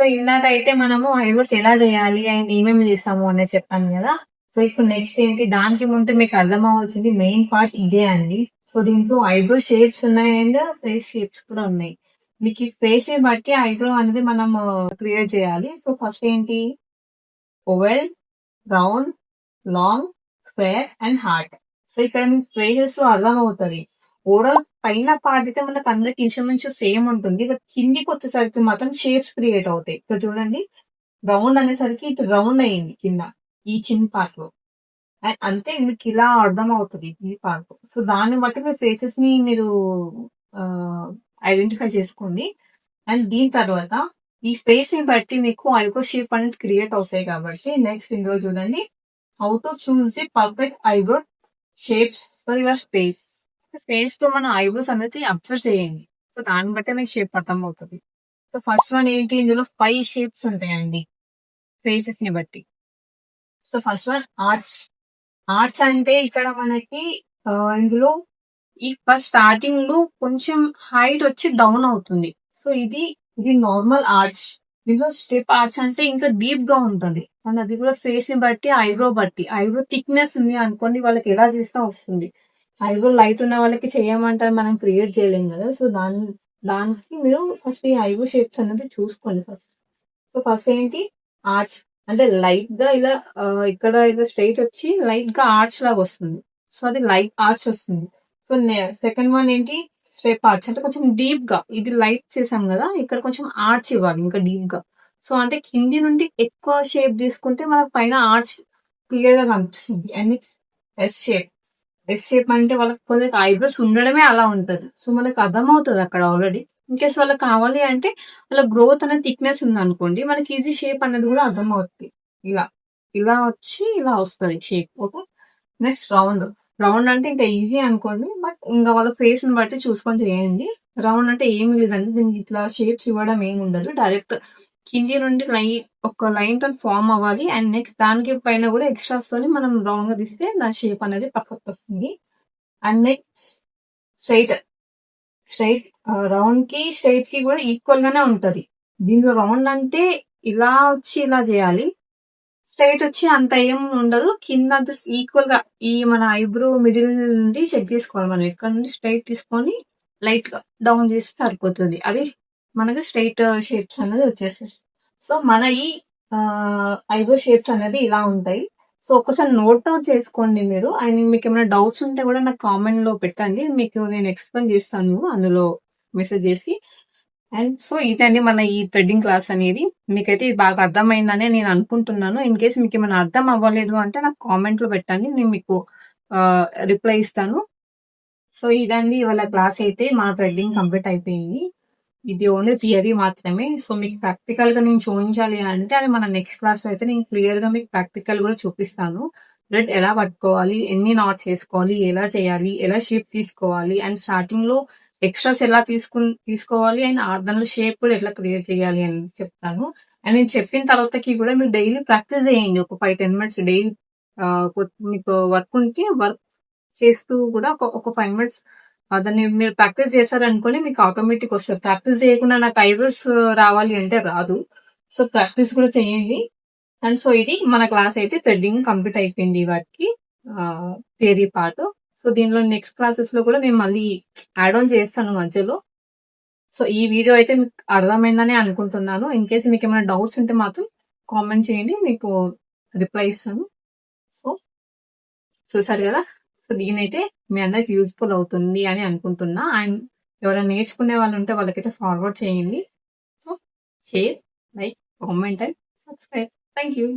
So ఇందాకైతే మనము eyebrows ఎలా చేయాలి అండ్ ఏమేమి చేస్తాము అనేది చెప్పాను కదా. సో ఇప్పుడు నెక్స్ట్ ఏంటి? దానికి ముందు మీకు అర్థం అవ్వాల్సింది మెయిన్ పార్ట్ ఇదే అండి. సో దీంట్లో ఐబ్రో షేప్స్ ఉన్నాయి అండ్ ఫేస్ షేప్స్ కూడా ఉన్నాయి. మీకు ఈ ఫేస్ బట్టి ఐబ్రో అనేది మనం క్రియేట్ చేయాలి. సో ఫస్ట్ ఏంటి? Oval round long square and heart so ఇక్కడ మీకు ఫేసెస్ అర్థం అవుతుంది ఓవరాల్ పైన పార్ట్ అయితే మనకు అందరికి ఇంచుమించు సేమ్ ఉంటుంది. ఇక్కడ కిందికి వచ్చేసరికి మాత్రం షేప్స్ క్రియేట్ అవుతాయి. ఇక్కడ చూడండి రౌండ్ అనేసరికి ఇటు రౌండ్ అయ్యింది కింద ఈ చిన్న పార్ట్లో. అండ్ అంతే మీకు ఇలా అర్థం అవుతుంది ఈ పార్ట్ సో దాన్ని బట్టి మీ ఫేసెస్ని మీరు ఐడెంటిఫై చేసుకోండి. అండ్ దీని తర్వాత ఈ ఫేస్ని బట్టి మీకు ఐబ్రో షేప్ అనేది క్రియేట్ అవుతాయి కాబట్టి నెక్స్ట్ ఇందులో చూడండి how to choose the perfect eyebrow shapes for your face ఫేస్తో మన ఐబ్రోస్ అనేది అబ్జర్వ్ చేయండి. సో దాన్ని బట్టి మీకు షేప్ అర్థం అవుతుంది సో ఫస్ట్ వన్ ఏంటి? ఇందులో ఫైవ్ షేప్స్ ఉంటాయండి. ఫేసెస్ని బట్టి. So first one arch. Arch అంటే ఇక్కడ మనకి ఇందులో ఈ ఫస్ట్ స్టార్టింగ్లో కొంచెం హైట్ వచ్చి డౌన్ అవుతుంది. సో ఇది ఇది నార్మల్ ఆర్చ్. దీంట్లో స్టెప్ ఆర్చ్ అంటే ఇంకా డీప్గా ఉంటుంది. అండ్ అది కూడా ఫేస్ని బట్టి ఐబ్రో బట్టి. ఐబ్రో థిక్నెస్ ఉంది అనుకోండి వాళ్ళకి ఎలా చేసినా వస్తుంది. ఐబ్రో లైట్ ఉన్న వాళ్ళకి చేయమంటారు మనం క్రియేట్ చేయలేం కదా. సో దాని దానికి మీరు ఫస్ట్ ఈ ఐబ్రో షేప్స్ అనేది చూసుకోండి ఫస్ట్. సో ఫస్ట్ ఏంటి? ఆర్చ్. అంటే లైట్గా ఇలా ఇక్కడ ఇలా స్ట్రైట్ వచ్చి లైట్గా ఆర్చ్ లాగా వస్తుంది. సో అది లైట్ ఆర్చ్ వస్తుంది. సో సెకండ్ వన్ ఏంటి? Step arch. అంటే కొంచెం డీప్గా ఇది లైట్ చేసాం కదా ఇక్కడ కొంచెం ఆర్చ్ ఇవ్వాలి ఇంకా డీప్గా సో అంటే కింది నుండి ఎక్కువ షేప్ తీసుకుంటే మనకు పైన ఆర్చ్ క్లియర్గా కనిపిస్తుంది. And it's S shape S shape అంటే వాళ్ళకి కొంచెం ఐబ్రోస్ ఉండడమే అలా ఉంటుంది. సో మనకు అర్థమవుతుంది అక్కడ ఆల్రెడీ ఇన్కేస్ వాళ్ళకి కావాలి అంటే వాళ్ళ గ్రోత్ అనేది థిక్నెస్ ఉంది అనుకోండి మనకి ఈజీ షేప్ అనేది కూడా అర్థమవుతుంది ఇలా ఇలా వచ్చి ఇలా వస్తుంది shape okay? Next round round అంటే ఇంకా ఈజీ అనుకోండి బట్ ఇంకా వాళ్ళ ఫేస్ని బట్టి చూసుకొని చేయండి. రౌండ్ అంటే ఏమి లేదండి. దీనికి ఇట్లా షేప్స్ ఇవ్వడం ఏమి ఉండదు. డైరెక్ట్ కింది నుండి లైన్ ఒక లైన్తో ఫామ్ అవ్వాలి. అండ్ నెక్స్ట్ దానికి పైన కూడా ఎక్స్ట్రాస్ తోని మనం రౌండ్గా తీస్తే నా షేప్ అనేది పర్ఫెక్ట్ వస్తుంది. అండ్ నెక్స్ట్ స్ట్రైట్ స్ట్రైట్ రౌండ్కి స్ట్రైట్కి కూడా ఈక్వల్ గానే ఉంటది. దీంట్లో రౌండ్ అంటే ఇలా వచ్చి ఇలా చేయాలి. స్ట్రైట్ వచ్చి అంత ఏం ఉండదు. కింద అంత ఈక్వల్గా ఈ మన ఐబ్రో మిడిల్ నుండి చెక్ చేసుకోవాలి మనం. ఎక్కడ నుండి స్ట్రైట్ తీసుకొని లైట్గా డౌన్ చేస్తే సరిపోతుంది. అది మనకు స్ట్రైట్ uh, షేప్స్ అనేది వచ్చేస్తుంది సో మన ఈ uh, ఐబ్రో షేప్స్ అనేది ఇలా ఉంటాయి. సో ఒకసారి నోట్ డౌన్ చేసుకోండి మీరు. అండ్ మీకు ఏమైనా డౌట్స్ ఉంటే కూడా నాకు కామెంట్లో పెట్టండి. మీకు నేను ఎక్స్ప్లెయిన్ చేస్తాను అందులో మెసేజ్ చేసి. అండ్ సో ఇదండి మన ఈ థ్రెడ్డింగ్ క్లాస్ అనేది. మీకైతే ఇది బాగా అర్థమైందని నేను అనుకుంటున్నాను. ఇన్ కేస్ మీకు ఏమైనా అర్థం అవ్వలేదు అంటే నాకు కామెంట్లో పెట్టండి. నేను మీకు uh, రిప్లై ఇస్తాను. సో ఇదండి ఇవాళ క్లాస్ అయితే మా థ్రెడ్డింగ్ కంప్లీట్ అయిపోయింది. ఇది ఓన్లీ థియరీ మాత్రమే. సో మీకు ప్రాక్టికల్గా నేను చూపించాలి అంటే అది మన నెక్స్ట్ క్లాస్ అయితే నేను క్లియర్గా మీకు ప్రాక్టికల్ కూడా చూపిస్తాను. బ్రెడ్ ఎలా పట్టుకోవాలి ఎన్ని నాట్స్ వేసుకోవాలి ఎలా చేయాలి ఎలా షేప్ తీసుకోవాలి అండ్ స్టార్టింగ్లో ఎక్స్ట్రాస్ ఎలా తీసుకు తీసుకోవాలి అండ్ ఆ షేప్ కూడా ఎట్లా క్రియేట్ చేయాలి అని చెప్తాను. అండ్ నేను చెప్పిన తర్వాతకి కూడా మీరు డైలీ ప్రాక్టీస్ చేయండి. ఒక ఫైవ్ టెన్ మినిట్స్ డైలీ మీకు వర్క్ ఉంటే వర్క్ చేస్తూ కూడా ఒక ఒక ఫైవ్ మినిట్స్ దాన్ని మీరు ప్రాక్టీస్ చేశారనుకోని మీకు ఆటోమేటిక్ వస్తుంది. ప్రాక్టీస్ చేయకుండా నాకు ఐబ్రోస్ రావాలి అంటే రాదు. సో ప్రాక్టీస్ కూడా చేయండి. అండ్ సో ఇది మన క్లాస్ అయితే థ్రెడ్డింగ్ కంప్లీట్ అయిపోయింది వాటికి థియరీ పార్ట్. సో దీనిలో నెక్స్ట్ క్లాసెస్లో కూడా నేను మళ్ళీ యాడ్ ఆన్ చేస్తాను మధ్యలో. సో ఈ వీడియో అయితే మీకు అర్థమైందని అనుకుంటున్నాను. ఇన్ కేసు మీకు ఏమైనా డౌట్స్ ఉంటే మాత్రం కామెంట్ చేయండి మీకు రిప్లై ఇస్తాను. సో చూసారు కదా? సో దీనైతే మీ అందరికి యూస్ఫుల్ అవుతుంది అని అనుకుంటున్నా. అండ్ ఎవరైనా నేర్చుకునే వాళ్ళు ఉంటే వాళ్ళకైతే ఫార్వర్డ్ చేయండి. So share like comment and subscribe thank you